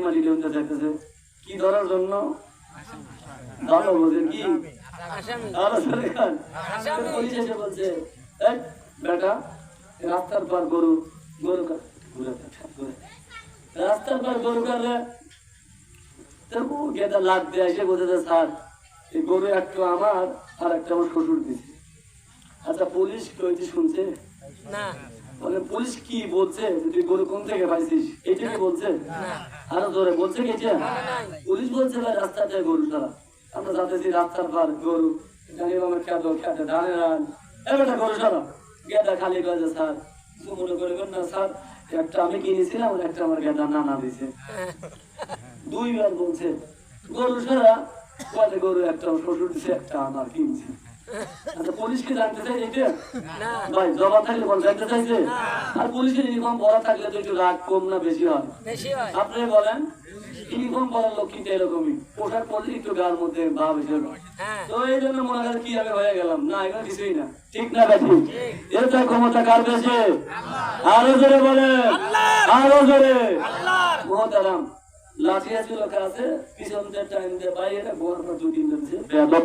মাটি থাকতেছে কি ধরার জন্য? ভালো কি? আসামি। আরও পুলিশ বলছে "এই, বেটা রাস্তার পর গরু গরু কার ঘুরে যা, ঘুরে। রাস্তার পর গরু কারলে তবু গেদা লাভ দিয়ে এসে বলছে স্যার এই গরু একটা আমার আর একটা আমার শ্বশুর দিছে। আচ্ছা পুলিশ কইতে শুনছে? না। বলে পুলিশ কি বলছে তুই গরু কোন থেকে পাইছিস? এটা কি বলছে? আরও জোরে বলছে কি এটা? পুলিশ বলছে ভাই রাস্তাতে গরু ছাড়া আমরা যাতেছি রাস্তার পার গরু। খেতো রান এবারটা গরু ছাড়া গেদা খালি স্যার। মনে করবেন না স্যার একটা আমি কিনেছিলাম একটা আমার গেদা নানা দিছে। দুইবার বলছে গরু ছাড়া বলে গরু একটা শ্বশুর দিছে একটা আমার কিনছে। পুলিশ কি জানতে চাই এটা না। ভাই জবাব থাকলে বল জানতে চাইছে আর পুলিশের ইউনিফর্ম পরা থাকলে তো একটু রাগ কম না বেশি হয়? বেশি হয়। আপনি বলেন ইউনিফর্ম পরার লক্ষ্মীটা এরকমই? পোশাক পরলে একটু গার মধ্যে ভাব এসে। হ্যাঁ। তো এই জন্য মনে হয় কি আমি হয়ে গেলাম। না এগুলো কিছুই না। ঠিক না বেশি এটা ক্ষমতা কার বেশি? আরও জোরে বলে আরও জোরে। মহতারাম লাঠি আছে লোক আছে পিছন দিয়ে টাইম দিয়ে বাইরে গোয়ার দুই তিন দিচ্ছে বেদব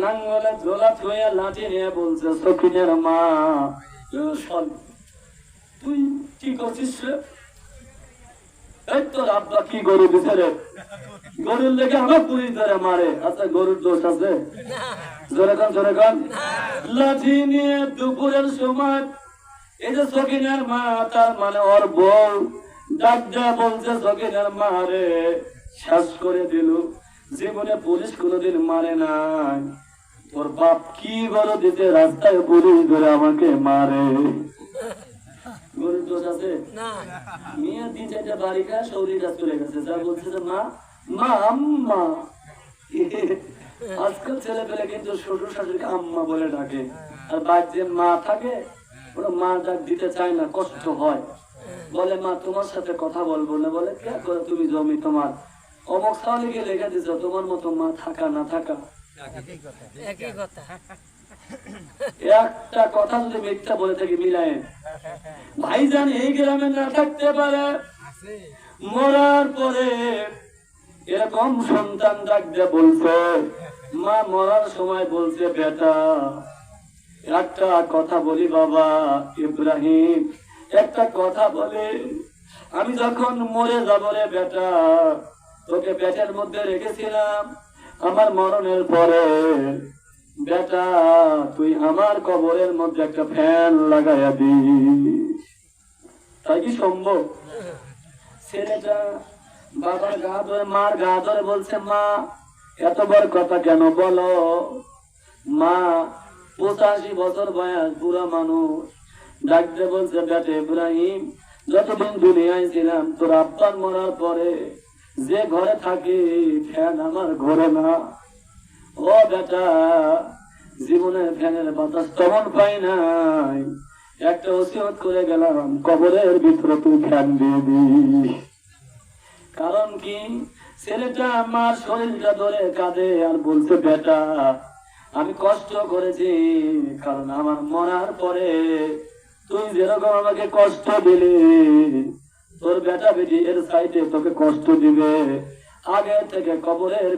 নাঙ্গলে ঝোলা থুয়ে লাঠি নিয়ে বলছে সখিনের মা "এ শাল, তুই কি করছিস এই তোর আব্বা কি গরু গরুর লেগে আমার ধরে মারে। আচ্ছা গরুর দোষ আছে? জোরে কান জোরে কান। লাঠি নিয়ে দুপুরের সময় এই যে সকিনের মা তার মানে ওর বউ ডাক বলছে সকিনের মা রে শেষ করে দিল। জীবনে পুলিশ কোনোদিন মারে নাই। তোর বাপ কি বড় দিতে রাস্তায় পুলিশ ধরে আমাকে মারে? গরুর দোষ আছে? না। দিন চারটা বাড়ি শরীরটা চলে গেছে। যা বলছে যে মা মা আম্মা। আজকাল ছেলে পেলে কিন্তু শ্বশুর শাশুড়িকে আম্মা বলে ডাকে। আর যে মা থাকে ওরা মা ডাক দিতে চায় না কষ্ট হয়। বলে মা তোমার সাথে কথা বলব না। বলে তুমি জমি তোমার। অমক সালিকে লেখা দিছ তোমার মতো মা থাকা না থাকা। একই কথা। একটা কথা যদি মিথ্যা বলে থাকি মিলায়। ভাইজান এই গ্রামে না থাকতে পারে। মরার পরে এরকম সন্তান ডাকতে বলছে মা মরার সময় বলছে বেটা একটা কথা বলি বাবা ইব্রাহিম। একটা কথা বলে আমি যখন মরে যাব রে বেটা তোকে পেটের মধ্যে রেখেছিলাম। আমার মরণের পরে, বেটা, তুই আমার কবরের মধ্যে একটা ফ্যান লাগাইয়া দিস। তাই কি সম্ভব? ছেলেটা বাবার গা ধরে, মার গা ধরে বলছে, মা, এত বড় কথা কেন বলো? মা, পঁচাশি বছর বয়স, বুড়া মানুষ। ডাকতে বলছে, বেটে ইব্রাহিম, যতদিন দুনিয়ায় ছিলাম, তোর আব্বার মরার পরে যে ঘরে থাকি ফ্যান আমার ঘরে না। ও বেটা জীবনের ফ্যানের বাতাস তখন পাই নাই। একটা ওসিয়ত করে গেলাম, কবরের ভিতরে তুই ফ্যান দিয়ে দিস। কারণ কি? ছেলেটা আমার শরীরটা ধরে কাঁদে আর বলছে, বেটা, আমি কষ্ট করেছি, কারণ আমার মরার পরে তুই যেরকম আমাকে কষ্ট দিলি তোর বেটা বেটি এর সাইডে তোকে কষ্ট দিবে। আগে থেকে কবরের